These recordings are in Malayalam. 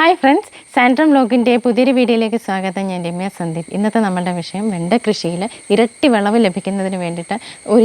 ഹായ് ഫ്രണ്ട്സ് സാൻഡ്രം ബ്ലോഗിന്റെ പുതിയൊരു വീഡിയോയിലേക്ക് സ്വാഗതം. ഞാൻ രമ്യ സന്ദീപ്. ഇന്നത്തെ നമ്മളുടെ വിഷയം വെണ്ട കൃഷിയിൽ ഇരട്ടി വിളവ് ലഭിക്കുന്നതിന് വേണ്ടിയിട്ട്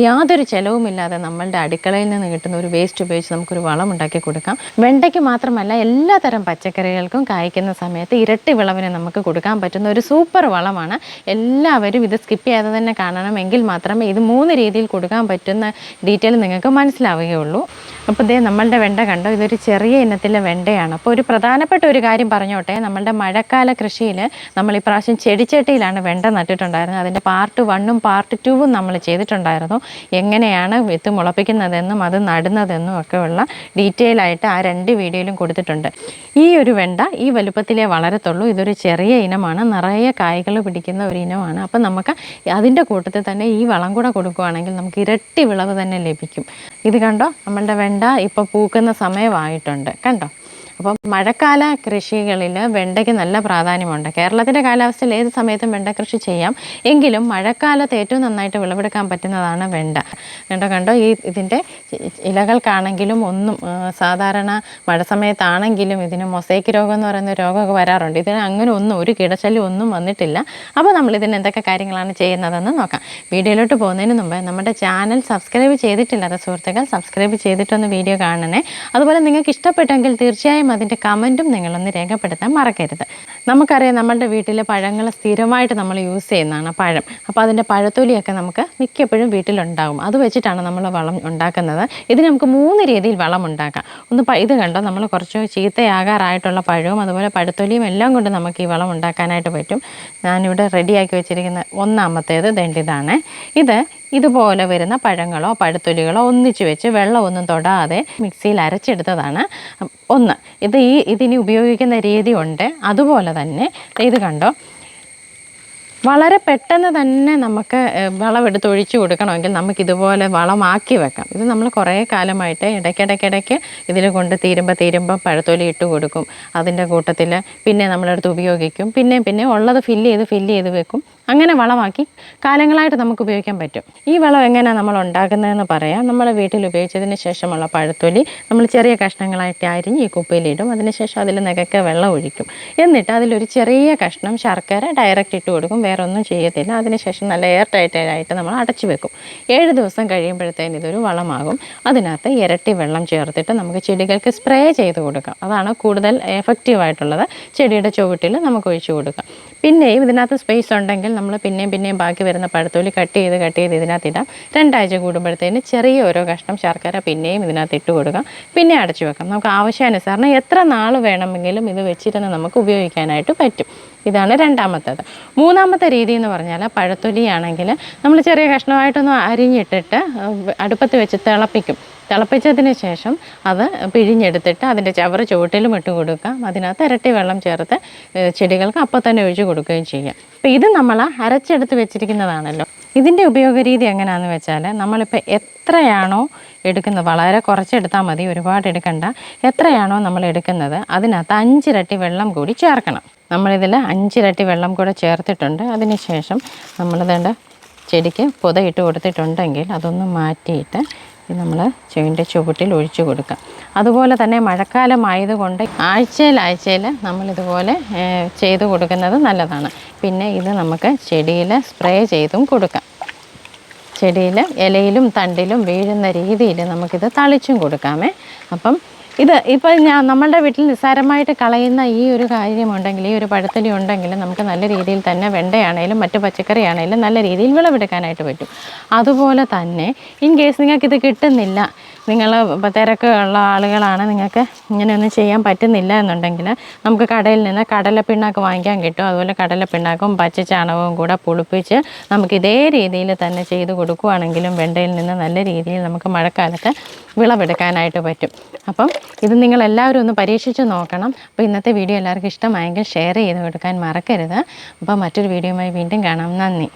യാതൊരു ചിലവുമില്ലാതെ നമ്മളുടെ അടുക്കളയിൽ നിന്ന് കിട്ടുന്ന ഒരു വേസ്റ്റ് ഉപയോഗിച്ച് നമുക്കൊരു വളം ഉണ്ടാക്കി കൊടുക്കാം. വെണ്ടയ്ക്ക് മാത്രമല്ല എല്ലാ തരം പച്ചക്കറികൾക്കും കായ്ക്കുന്ന സമയത്ത് ഇരട്ടി വിളവിന് നമുക്ക് കൊടുക്കാൻ പറ്റുന്ന ഒരു സൂപ്പർ വളമാണ്. എല്ലാവരും ഇത് സ്കിപ്പ് ചെയ്യാതെ തന്നെ കാണണം എങ്കിൽ മാത്രമേ ഇത് മൂന്ന് രീതിയിൽ കൊടുക്കാൻ പറ്റുന്ന ഡീറ്റെയിൽ നിങ്ങൾക്ക് മനസ്സിലാവുകയുള്ളൂ. അപ്പോൾ ഇതേ നമ്മളുടെ വെണ്ട കണ്ടോ? ഇതൊരു ചെറിയ ഇനത്തിലെ വെണ്ടയാണ്. അപ്പോൾ ഒരു പ്രധാനപ്പെട്ട ഒരു കാര്യം പറഞ്ഞോട്ടെ. നമ്മളുടെ മഴക്കാല കൃഷിയിൽ നമ്മൾ ഇപ്രാവശ്യം ചെടിച്ചട്ടിയിലാണ് വെണ്ട നട്ടിട്ടുണ്ടായിരുന്നത്. അതിന്റെ പാർട്ട് വണ്ണും പാർട്ട് ടൂവും നമ്മൾ ചെയ്തിട്ടുണ്ടായിരുന്നു. എങ്ങനെയാണ് വിത്ത് മുളപ്പിക്കുന്നതെന്നും അത് നടുന്നതെന്നും ഒക്കെ ഉള്ള ഡീറ്റെയിൽ ആയിട്ട് ആ രണ്ട് വീഡിയോയിലും കൊടുത്തിട്ടുണ്ട്. ഈ ഒരു വെണ്ട ഈ വലുപ്പത്തിലേ വളരത്തുള്ളൂ. ഇതൊരു ചെറിയ ഇനമാണ്. നിറയെ കായ്കൾ പിടിക്കുന്ന ഒരു ഇനമാണ്. അപ്പോൾ നമുക്ക് അതിന്റെ കൂട്ടത്തിൽ തന്നെ ഈ വളം കൂടെ കൊടുക്കുകയാണെങ്കിൽ നമുക്ക് ഇരട്ടി വിളവ് തന്നെ ലഭിക്കും. ഇത് കണ്ടോ? നമ്മളുടെ വെണ്ട ഇപ്പോൾ പൂക്കുന്ന സമയമായിട്ടുണ്ട്. കണ്ടോ? അപ്പം മഴക്കാല കൃഷികളിൽ വെണ്ടയ്ക്ക് നല്ല പ്രാധാന്യമുണ്ട്. കേരളത്തിന്റെ കാലാവസ്ഥയിൽ ഏത് സമയത്തും വെണ്ട കൃഷി ചെയ്യാം. എങ്കിലും മഴക്കാലത്ത് ഏറ്റവും നന്നായിട്ട് വിളവെടുക്കാൻ പറ്റുന്നതാണ് വെണ്ട. കണ്ടോ കണ്ടോ? ഈ ഇതിന്റെ ഇലകൾക്കാണെങ്കിലും ഒന്നും സാധാരണ മഴ സമയത്താണെങ്കിലും ഇതിന് മൊസൈക്ക് രോഗം എന്ന് പറയുന്ന രോഗമൊക്കെ വരാറുണ്ട്. ഇതിന് അങ്ങനെ ഒന്നും ഒരു കീടശല്യം ഒന്നും വന്നിട്ടില്ല. അപ്പോൾ നമ്മൾ ഇതിന് എന്തൊക്കെ കാര്യങ്ങളാണ് ചെയ്യുന്നതെന്ന് നോക്കാം. വീഡിയോയിലോട്ട് പോകുന്നതിന് മുമ്പ് നമ്മുടെ ചാനൽ സബ്സ്ക്രൈബ് ചെയ്തിട്ടില്ലാത്ത സുഹൃത്തുക്കൾ സബ്സ്ക്രൈബ് ചെയ്തിട്ടൊന്ന് വീഡിയോ കാണണേ. അതുപോലെ നിങ്ങൾക്ക് ഇഷ്ടപ്പെട്ടെങ്കിൽ തീർച്ചയായും അതിന്റെ കമന്റും നിങ്ങളൊന്ന് രേഖപ്പെടുത്താൻ മറക്കരുത്. നമുക്കറിയാം നമ്മളുടെ വീട്ടിൽ പഴങ്ങൾ സ്ഥിരമായിട്ട് നമ്മൾ യൂസ് ചെയ്യുന്നതാണ് പഴം. അപ്പോൾ അതിന്റെ പഴത്തൊലിയൊക്കെ നമുക്ക് മിക്കപ്പോഴും വീട്ടിലുണ്ടാകും അത് വെച്ചിട്ടാണ് നമ്മൾ വളം ഉണ്ടാക്കുന്നത്. ഇതിന് നമുക്ക് മൂന്ന് രീതിയിൽ വളം ഉണ്ടാക്കാം. ഒന്ന് ഇത് കണ്ടോ? നമ്മൾ കുറച്ച് ചീത്തയാകാറായിട്ടുള്ള പഴവും അതുപോലെ പഴത്തൊലിയും എല്ലാം കൊണ്ട് നമുക്ക് ഈ വളം ഉണ്ടാക്കാനായിട്ട് പറ്റും. ഞാനിവിടെ റെഡിയാക്കി വെച്ചിരിക്കുന്ന ഒന്നാമത്തേത് ദണ്ടിതാണ് ഇത് ഇതുപോലെ വരുന്ന പഴങ്ങളോ പഴുത്തൊലികളോ ഒന്നിച്ച് വെച്ച് വെള്ളമൊന്നും തൊടാതെ മിക്സിയിൽ അരച്ചെടുത്തതാണ്. ഒന്ന് ഇത് ഈ ഇതിന് ഉപയോഗിക്കുന്ന രീതി ഉണ്ട് അതുപോലെ തന്നെ ഇത് കണ്ടോ? വളരെ പെട്ടെന്ന് തന്നെ നമുക്ക് വളമെടുത്ത് ഒഴിച്ചു കൊടുക്കണമെങ്കിൽ നമുക്ക് ഇതുപോലെ വളമാക്കി വെക്കാം. ഇത് നമ്മൾ കുറേ കാലമായിട്ട് ഇടയ്ക്കിടയ്ക്കിടയ്ക്ക് ഇതിൽ കൊണ്ട് തീരുമ്പോൾ തീരുമ്പോൾ പഴത്തൊലി ഇട്ട് കൊടുക്കും. അതിന്റെ കൂട്ടത്തിൽ പിന്നെ നമ്മളെടുത്ത് ഉപയോഗിക്കും. പിന്നെ പിന്നെ ഉള്ളത് ഫില്ല് ചെയ്ത് ഫില്ല് ചെയ്ത് വെക്കും. അങ്ങനെ വളമാക്കി കാലങ്ങളായിട്ട് നമുക്ക് ഉപയോഗിക്കാൻ പറ്റും. ഈ വളം എങ്ങനെയാണ് നമ്മൾ ഉണ്ടാക്കുന്നതെന്ന് പറയാം. നമ്മൾ വീട്ടിൽ ഉപയോഗിച്ചതിന് ശേഷമുള്ള പഴത്തൊലി നമ്മൾ ചെറിയ കഷ്ണങ്ങളായിട്ട് അരിഞ്ഞ് ഈ കുപ്പയിലിടും. അതിനുശേഷം അതിൽ നികക്കെ വെള്ളം ഒഴിക്കും. എന്നിട്ട് അതിലൊരു ചെറിയ കഷ്ണം ശർക്കര ഡയറക്റ്റ് ഇട്ട് കൊടുക്കും. വേറെ ഒന്നും ചെയ്യത്തില്ല അതിനുശേഷം നല്ല എയർ ടൈറ്റായിട്ട് നമ്മൾ അടച്ചു വെക്കും. ഏഴ് ദിവസം കഴിയുമ്പോഴത്തേന് ഇതൊരു വളമാകും. അതിനകത്ത് ഇരട്ടി വെള്ളം ചേർത്തിട്ട് നമുക്ക് ചെടികൾക്ക് സ്പ്രേ ചെയ്ത് കൊടുക്കാം. അതാണ് കൂടുതൽ എഫക്റ്റീവായിട്ടുള്ളത് ചെടിയുടെ ചുവട്ടിൽ നമുക്ക് ഒഴിച്ചു കൊടുക്കാം. പിന്നെയും ഇതിനകത്ത് സ്പേസ് ഉണ്ടെങ്കിൽ നമ്മൾ പിന്നെയും പിന്നെയും ബാക്കി വരുന്ന പഴത്തൊലി കട്ട് ചെയ്ത് കട്ട് ചെയ്ത് ഇതിനകത്ത് ഇടാം രണ്ടാഴ്ച കൂടുമ്പോഴത്തേന് ചെറിയ ഓരോ കഷ്ണം ശർക്കര പിന്നെയും ഇതിനകത്ത് ഇട്ട് കൊടുക്കാം. പിന്നെ അടച്ചു വെക്കാം. നമുക്ക് ആവശ്യാനുസരണം എത്ര നാൾ വേണമെങ്കിലും ഇത് വെച്ചിരുന്ന് നമുക്ക് ഉപയോഗിക്കാനായിട്ട് പറ്റും. ഇതാണ് രണ്ടാമത്തേത്. മൂന്നാമത്തെ രീതി എന്ന് പറഞ്ഞാൽ പഴത്തൊലിയാണെങ്കിൽ നമ്മൾ ചെറിയ കഷ്ണമായിട്ടൊന്ന് അരിഞ്ഞിട്ടിട്ട് അടുപ്പത്ത് വെച്ച് തിളപ്പിക്കും. തിളപ്പിച്ചതിന് ശേഷം അത് പിഴിഞ്ഞെടുത്തിട്ട് അതിന്റെ ചവറ് ചുവട്ടിലും ഇട്ട് കൊടുക്കാം അതിനകത്ത് ഇരട്ടി വെള്ളം ചേർത്ത് ചെടികൾക്ക് അപ്പോൾ തന്നെ ഒഴിച്ചു കൊടുക്കുകയും ചെയ്യാം അപ്പോൾ ഇത് നമ്മൾ അരച്ചെടുത്ത് വെച്ചിരിക്കുന്നതാണല്ലോ. ഇതിന്റെ ഉപയോഗരീതി എങ്ങനെയാണെന്ന് വെച്ചാൽ നമ്മളിപ്പോൾ എത്രയാണോ എടുക്കുന്നത് വളരെ കുറച്ചെടുത്താൽ മതി ഒരുപാട് എടുക്കണ്ട. എത്രയാണോ നമ്മൾ എടുക്കുന്നത് അതിനകത്ത് അഞ്ചിരട്ടി വെള്ളം കൂടി ചേർക്കണം. നമ്മളിതിൽ അഞ്ചിരട്ടി വെള്ളം കൂടെ ചേർത്തിട്ടുണ്ട്. അതിന് ശേഷം നമ്മളിതേണ്ട ചെടിക്ക് പുതയിട്ട് കൊടുത്തിട്ടുണ്ടെങ്കിൽ അതൊന്ന് മാറ്റിയിട്ട് നമ്മൾ ചെവിന്റെ ചുവട്ടിൽ ഒഴിച്ചു കൊടുക്കാം. അതുപോലെ തന്നെ മഴക്കാലമായതുകൊണ്ട് ആഴ്ചയിൽ ആഴ്ചയിൽ നമ്മളിതുപോലെ ചെയ്ത് കൊടുക്കുന്നത് നല്ലതാണ്. പിന്നെ ഇത് നമുക്ക് ചെടിയിൽ സ്പ്രേ ചെയ്തും കൊടുക്കാം. ചെടിയിൽ ഇലയിലും തണ്ടിലും വീഴുന്ന രീതിയിൽ നമുക്കിത് തളിച്ചും കൊടുക്കാമേ. അപ്പം ഇത് ഇപ്പം ഞാൻ നമ്മളുടെ വീട്ടിൽ നിസ്സാരമായിട്ട് കളയുന്ന ഈ ഒരു കാര്യമുണ്ടെങ്കിൽ ഈ ഒരു പഴത്തലി ഉണ്ടെങ്കിൽ നമുക്ക് നല്ല രീതിയിൽ തന്നെ വെണ്ടയാണേലും മറ്റു പച്ചക്കറിയാണേലും നല്ല രീതിയിൽ വിളവെടുക്കാനായിട്ട് പറ്റും. അതുപോലെ തന്നെ ഇൻ കേസ് നിങ്ങൾക്ക് ഇത് കിട്ടുന്നില്ല നിങ്ങൾ തിരക്ക് തിരക്കുള്ള ആളുകളാണ്. നിങ്ങൾക്ക് ഇങ്ങനെയൊന്നും ചെയ്യാൻ പറ്റുന്നില്ല എന്നുണ്ടെങ്കിൽ നമുക്ക് കടയിൽ നിന്ന് കടലപ്പിണ്ണാക്ക് വാങ്ങിക്കാൻ കിട്ടും. അതുപോലെ കടലപ്പിണ്ണാക്കും പച്ച ചാണകവും കൂടെ പുളിപ്പിച്ച് നമുക്ക് ഇതേ രീതിയിൽ തന്നെ ചെയ്ത് കൊടുക്കുകയാണെങ്കിലും വെണ്ടയിൽ നിന്ന് നല്ല രീതിയിൽ നമുക്ക് മഴക്കാലത്ത് വിളവെടുക്കാനായിട്ട് പറ്റും. അപ്പം ഇത് നിങ്ങൾ എല്ലാവരും ഒന്ന് പരീക്ഷിച്ച് നോക്കണം. അപ്പോൾ ഇന്നത്തെ വീഡിയോ എല്ലാവർക്കും ഇഷ്ടമായെങ്കിൽ ഷെയർ ചെയ്ത് കൊടുക്കാൻ മറക്കരുത്. അപ്പോൾ മറ്റൊരു വീഡിയോയുമായി വീണ്ടും കാണാം. നന്ദി.